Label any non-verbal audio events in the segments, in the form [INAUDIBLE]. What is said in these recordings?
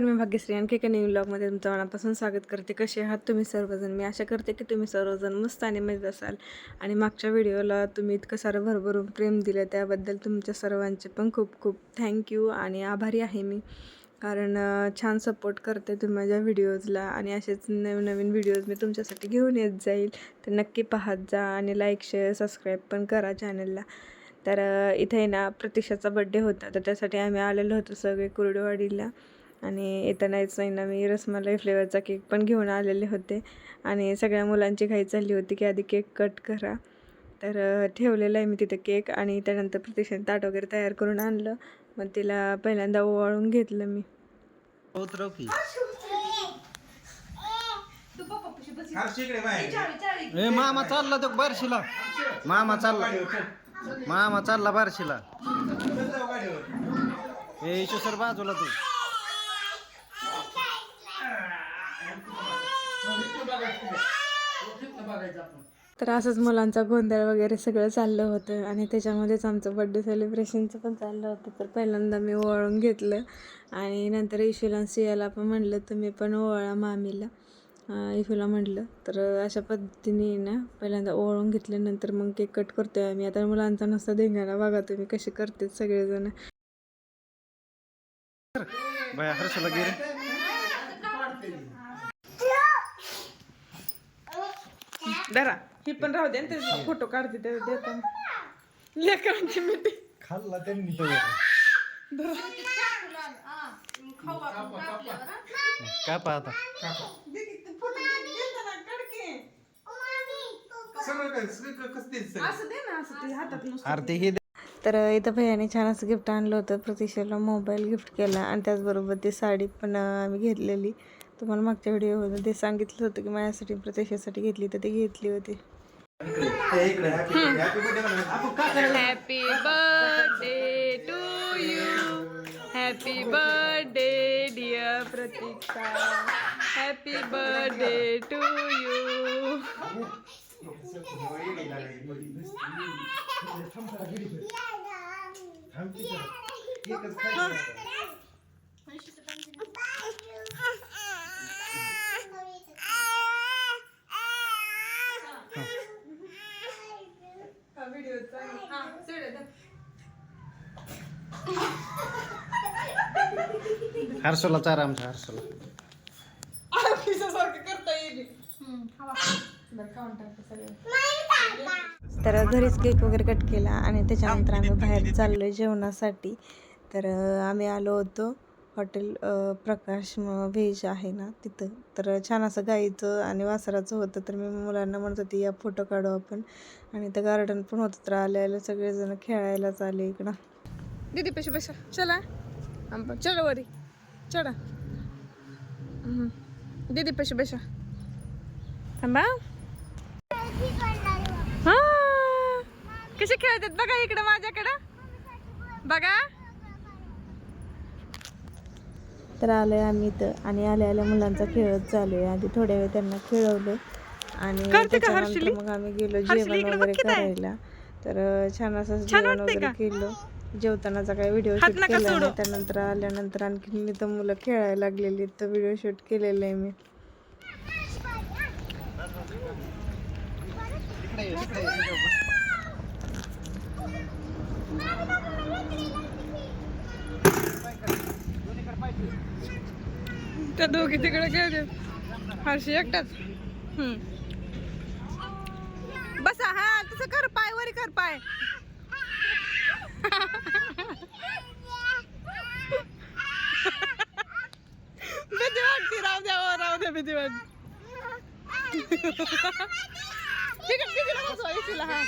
नमस्कार मी भाग्यश्री. आणखी एका न्यू ब्लॉगमध्ये तुमचं मनापासून स्वागत करते. कसे आहात तुम्ही सर्वजण? मी आशा करते की तुम्ही सर्वजण मस्त आणि मजेत असाल. आणि मागच्या व्हिडिओला तुम्ही इतकं सारं भरभरून प्रेम दिलं त्याबद्दल तुमच्या सर्वांचे पण खूप खूप थँक्यू आणि आभारी आहे मी. कारण छान सपोर्ट करते तुम्ही माझ्या व्हिडिओजला आणि असेच नवीन नवीन व्हिडिओज मी तुमच्यासाठी घेऊन येत जाईल. तर नक्की पाहत जा आणि लाईक शेअर सबस्क्राईब पण करा चॅनलला तर इथे आहे ना प्रतीक्षाचा बड्डे होता. तर त्यासाठी आम्ही आलेलो होतो सगळे कुरडवाडीला. आणि येतानाच नाही ना मी रसमलाई फ्लेवरचा केक पण घेऊन आलेले होते. आणि सगळ्या मुलांची घाई चालली होती की आधी केक कट करा. तर ठेवलेला आहे मी तिथे केक आणि त्यानंतर प्रतीक्षाने ताट वगैरे तयार करून आणलं. मग तिला पहिल्यांदा ओवाळून घेतलं मी. उतरव की ए मामा चालला तो बारशीला. मामा चालला. मामा चालला बारशीला. ए इशू सर बाजूला तू. तर असंच मुलांचा गोंधळ वगैरे सगळं चाललं होतं आणि त्याच्यामध्येच आमचं बड्डे सेलिब्रेशनचं पण चाललं होतं. तर पहिल्यांदा मी ओवाळून घेतलं आणि नंतर इशूला सियाला पण म्हणलं तुम्ही पण ओवाळा मामीला. इशूला म्हटलं तर अशा पद्धतीने ना पहिल्यांदा ओवाळून घेतल्यानंतर मग केक कट करतोय आम्ही. आता मुलांचा नुसता धिंगाणा बघा तुम्ही कसे करतात सगळेजण. बाया हर्षला गेले धरा. ही पण राहू दे त्याचे फोटो काढते देताना. लेकरांची मिठी खाल्ला त्यांनी तो. काय पाहता असं दे ना असं ते हातात नुसतं अरे ते हे तर इथं भैयाने छान असं गिफ्ट आणलं होतं. प्रतीक्षेला मोबाईल गिफ्ट केला आणि त्याचबरोबर ती साडी पण आम्ही घेतलेली. तुम्हाला मागच्या व्हिडिओमध्ये ते सांगितलं होतं की माझ्यासाठी प्रतीक्षेसाठी घेतली तर ती घेतली होती happy birthday to you happy birthday dear Pratiksha happy birthday to you Harshala चारा आमच्या हर्षला. तर घरीच केक वगैरे कट केला आणि त्याच्यानंतर आम्ही बाहेर चाललो जेवणासाठी. तर आम्ही आलो होतो. हॉटेल प्रकाश व्हेज आहे ना तिथं. तर छान असं गाईचं आणि वासराचं होतं. तर मी मुलांना म्हणत होती या फोटो काढू आपण. आणि इथं गार्डन पण होतं. तर आले आले सगळेजण खेळायलाच आले इकडं. दीदी पेशा पेशा चला. आंबा चला वरी. चढा हम्म. दीदी पेशा पैसा थांबा. हा. कसे खेळतात बघा इकडं माझ्याकडं. बघा. तर आलोय आम्ही इथं. आणि आल्या आल्या मुलांचा खेळत चालू आहे. आधी थोड्या वेळ त्यांना खेळवलं. आणि त्याच्यानंतर मग आम्ही गेलो जेवण वगैरे करायला. तर छान असं जेवण वगैरे केलं. जेवतानाचा काही व्हिडिओ शूट केला नाही. त्यानंतर आल्यानंतर आणखी इथं मुलं खेळायला लागलेली तर व्हिडिओ शूट केलेलं आहे मी. त्या दोघी तिकडे खेळते हर्षी एकटाच. हम्म. बसा हा तसं कर पाय वरी कर पाय. भीती वाटते राहू द्या हो, राहू द्या भीती वाटते तिकडे तिकडे बसवा इशीला हा.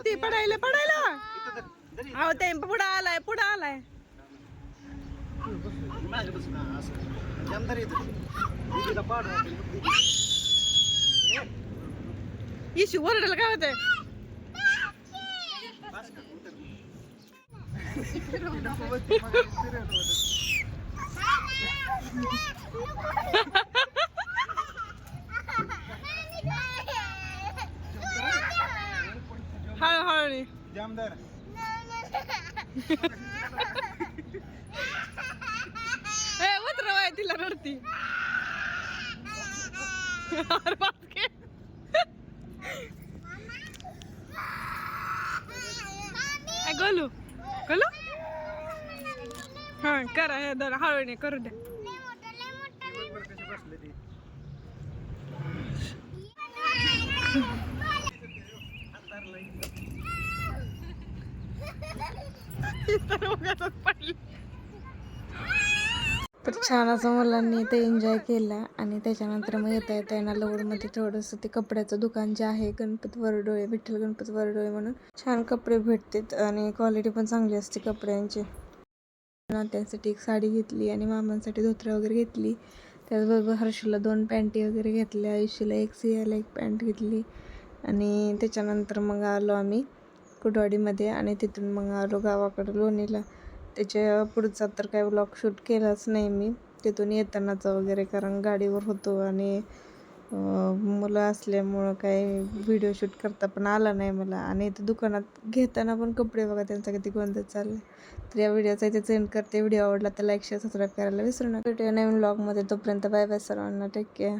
ओ पडायला ती पडायला पडायला. अहो ते पुढं आलाय पुढं आलाय. इशू ओरडायला काय होतंय? [LAUGHS] जामदार. [LAUGHS] उतरवाय तिला रडती. गोलू. गोलू? हा करा हे दर हळूने करू द्या. [LAUGHS] पडली तर छान असं मुलांनी ते एन्जॉय केला आणि त्याच्यानंतर मग येता येता येणार लोडमध्ये थोडंसं ते कपड्याचं दुकान जे आहे गणपत वरडोळे विठ्ठल गणपत वरडोळे म्हणून छान कपडे भेटतात आणि क्वालिटी पण चांगली असते कपड्यांची. नात्यांसाठी एक साडी घेतली आणि मामांसाठी धोत्रा वगैरे घेतली. त्याचबरोबर हर्षला दोन पॅन्टी वगैरे घेतल्या आयुष्याला एक सियाला एक पॅन्ट घेतली. आणि त्याच्यानंतर मग आलो आम्ही. कुडवाडीमध्ये आणि तिथून मग आलो गावाकडं लोणीला. त्याच्या पुढचा तर काय ब्लॉग शूट केलाच नाही मी. तिथून येतानाचा वगैरे कारण गाडीवर होतो आणि मुलं असल्यामुळं काय व्हिडिओ शूट करता पण आला नाही मला. आणि इथं दुकानात घेताना पण कपडे बघा त्यांचा किती गोंधळ चालला तर या व्हिडिओचा इथे सेंड करते. व्हिडिओ आवडला तर लाईक शेअर सबस्क्राईब करायला विसरू नका. भेटूया नवीन ब्लॉगमध्ये तोपर्यंत बाय बाय सर्वांना. Take care